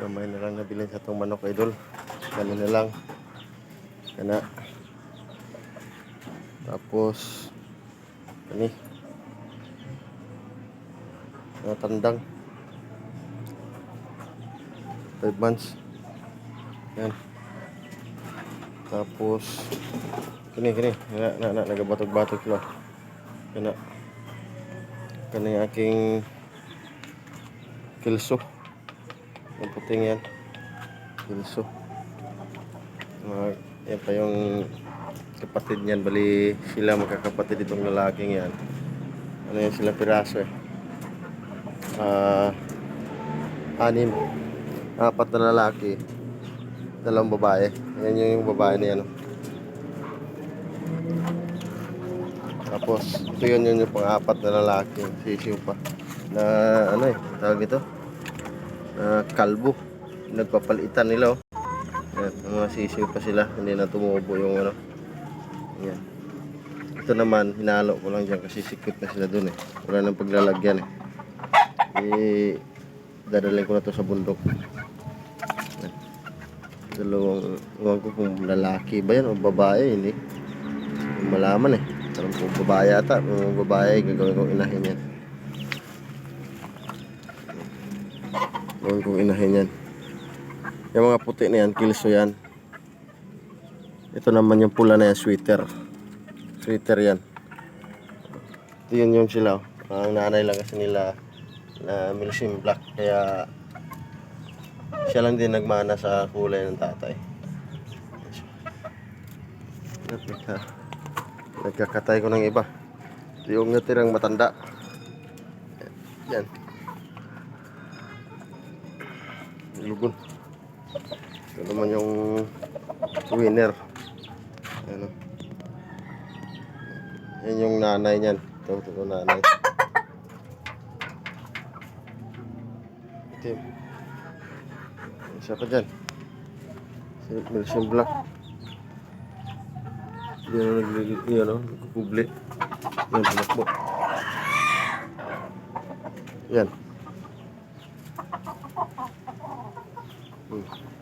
Gamay na lang nabilin sa itong manok idol. Ganun na lang. Kana. Tapos kani. Natandang. 5 months. Yan. Tapos kini kini na na, na nagabatok-batok lo. Kana. Kani aking kilso. Yung puting yan. Kilso. Mga, yan pa yung kapatid niyan. Bali sila magkakapatid itong lalaking yan. Ano yan sila piraso eh. Ah, anim. Apat na lalaki. Dalawang babae. Yan yung babae niya. No? Tapos, ito yun yun yung pang-apat na lalaki. Sisiw pa. Na ano eh, tawag ito? Kalbo. Nagpapalitan nila oh. Yan, ang mga sisiw pa sila. Hindi na tumubo yung ano. Yan. Ito naman, hinalo ko lang dyan kasi sikip na sila dun eh. Wala nang paglalagyan eh. Eh, dadalhin ko na to sa bundok. Yan. Dalawang, ewan ko kung lalaki ba yan o babae, hindi. Malaman eh. Parang kung babae ata, kung babae, gagawin kong inahin yan. Gagawin kong inahin yan. Yung mga puti na yan, kilso yan. Ito naman yung pula na yan, sweater. Sweater yan. Ito yun yung sila. Ang nanay lang kasi nila na Milsim Black. Kaya siya lang din nagmana sa kulay ng tatay. Nagkaka, nagkakatay ko ng iba. Ito yung natirang matanda. Yan. Lugon. Ito naman yung winner. Ano. Yan yung nanay niyan. Ito, ito, ito nanay. Itim. Isa pa dyan. Si Milsim Black. Yan ang naglili, yan o, nagpupubli. Yan, tumakbo. Yan. 嗯。